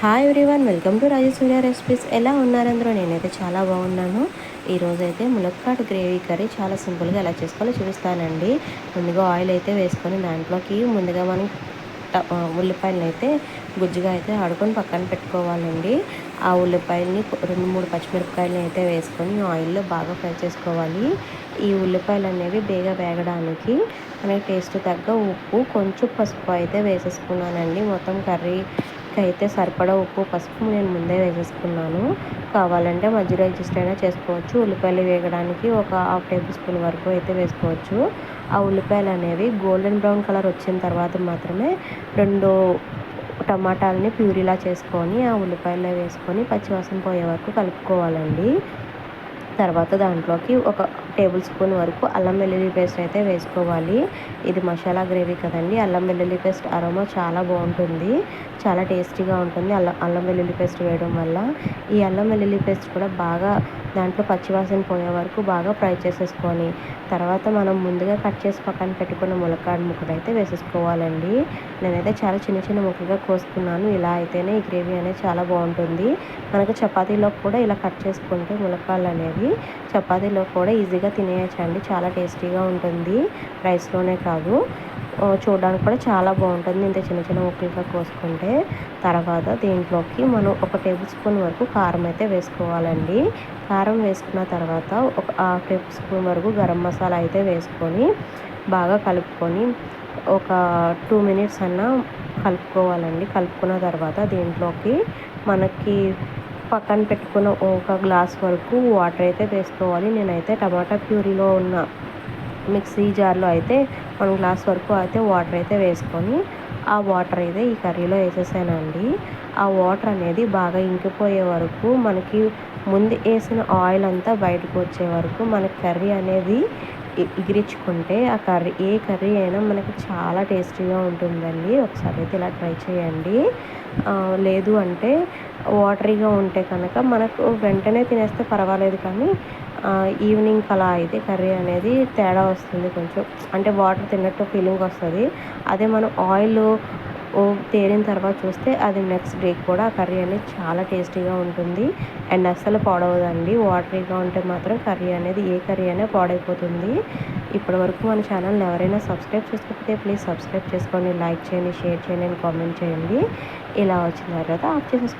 Hi everyone welcome to Rajasurya recipes ఎలా ఉన్నారందరూ నేనైతే చాలా బాగున్నాను. ఈరోజు అయితే ములక్కాడు గ్రేవీ కర్రీ చాలా సింపుల్గా ఎలా చేసుకోవాలో చూపిస్తానండి. ముందుగా ఆయిల్ అయితే వేసుకొని దాంట్లోకి ముందుగా మనం ఉల్లిపాయలను అయితే గుజ్జుగా అయితే ఆడుకొని పక్కన పెట్టుకోవాలండి. ఆ ఉల్లిపాయలని రెండు మూడు పచ్చిమిరపకాయలని అయితే వేసుకొని ఆయిల్లో బాగా ఫ్రై చేసుకోవాలి. ఈ ఉల్లిపాయలు అనేవి బేగా వేగడానికి మనకి టేస్ట్ తగ్గ ఉప్పు కొంచెం పసుపు అయితే వేసేసుకున్నానండి. మొత్తం కర్రీ అయితే సరిపడా ఉప్పు పసుపు నేను ముందే వేసేసుకున్నాను. కావాలంటే మధ్యలో అడ్జస్ట్ అయినా చేసుకోవచ్చు. ఉల్లిపాయలు వేగడానికి ఒక హాఫ్ టేబుల్ స్పూన్ వరకు అయితే వేసుకోవచ్చు. ఆ ఉల్లిపాయలు అనేవి గోల్డెన్ బ్రౌన్ కలర్ వచ్చిన తర్వాత మాత్రమే రెండు టమాటాలని ప్యూరీలా చేసుకొని ఆ ఉల్లిపాయలు వేసుకొని పచ్చివాసన పోయే వరకు కలుపుకోవాలండి. తర్వాత దాంట్లోకి ఒక టేబుల్ స్పూన్ వరకు అల్లం వెల్లుల్లి పేస్ట్ అయితే వేసుకోవాలి. ఇది మసాలా గ్రేవీ కదండి. అల్లం వెల్లుల్లి పేస్ట్ అరోమా చాలా బాగుంటుంది. చాలా టేస్టీగా ఉంటుంది. అల్లం అల్లం వెల్లుల్లి పేస్ట్ వేయడం వల్ల ఈ అల్లం వెల్లుల్లి పేస్ట్ కూడా బాగా దాంట్లో పచ్చివాసన పోయే వరకు బాగా ఫ్రై చేసేసుకొని తర్వాత మనం ముందుగా కట్ చేసి పక్కన పెట్టుకున్న ములక్కాడ ముక్కలు అయితే వేసేసుకోవాలండి. నేనైతే చాలా చిన్న చిన్న ముక్కలుగా కోసుకున్నాను. ఇలా అయితేనే ఈ గ్రేవీ అనేది చాలా బాగుంటుంది. మనకు చపాతీలో కూడా ఇలా కట్ చేసుకుంటే ములక్కాడలు అనేవి చపాతీలో కూడా ఈజీగా తినేయచ్చండి. చాలా టేస్టీగా ఉంటుంది. రైస్లోనే కాదు. చూడడానికి కూడా చాలా బాగుంటుంది. ఇంత చిన్న చిన్న ముక్కలుగా కోసుకుంటే తర్వాత దీంట్లోకి మనం ఒక టేబుల్ స్పూన్ వరకు కారం అయితే వేసుకోవాలండి. కారం వేసుకున్న తర్వాత ఒక హాఫ్ టేబుల్ స్పూన్ వరకు గరం మసాలా అయితే వేసుకొని బాగా కలుపుకొని ఒక టూ మినిట్స్ అన్న కలుపుకోవాలండి. కలుపుకున్న తర్వాత దీంట్లోకి మనకి పక్కన పెట్టుకున్న ఒక గ్లాస్ వరకు వాటర్ అయితే వేసుకోవాలి. నేనైతే టమాటా ప్యూరీలో ఉన్న మిక్సీ జార్లో అయితే వన్ గ్లాస్ వరకు అయితే వాటర్ అయితే వేసుకొని ఆ వాటర్ అయితే ఈ కర్రీలో వేసేసానండి. ఆ వాటర్ అనేది బాగా ఇంకిపోయే వరకు మనకి ముందు వేసిన ఆయిల్ అంతా బయటకు వచ్చే వరకు మన కర్రీ అనేది ఎగిరించుకుంటే ఆ కర్రీ ఏ కర్రీ అయినా మనకి చాలా టేస్టీగా ఉంటుందండి. ఒకసారి అయితే ఇలా ట్రై చేయండి. లేదు అంటే వాటరీగా ఉంటే కనుక మనకు వెంటనే తినేస్తే పర్వాలేదు కానీ ఈవినింగ్ అలా అయితే కర్రీ అనేది తేడా వస్తుంది కొంచెం. అంటే వాటర్ తిన్నట్టు ఫీలింగ్ వస్తుంది. అదే మనం ఆయిల్ తేలిన తర్వాత చూస్తే అది నెక్స్ట్ డే కూడా కర్రీ అనేది చాలా టేస్టీగా ఉంటుంది. అండ్ అస్సలు పాడవదండి. వాటరీగా ఉంటే మాత్రం కర్రీ అనేది ఏ కర్రీ అయినా పాడైపోతుంది. ఇప్పటి వరకు మన ఛానల్ని ఎవరైనా సబ్స్క్రైబ్ చేసుకోకపోతే ప్లీజ్ సబ్స్క్రైబ్ చేసుకొని లైక్ చేయండి షేర్ చేయండి అండ్ కామెంట్ చేయండి. ఇలా వచ్చిన తర్వాత ఆఫ్ చేసేసుకోండి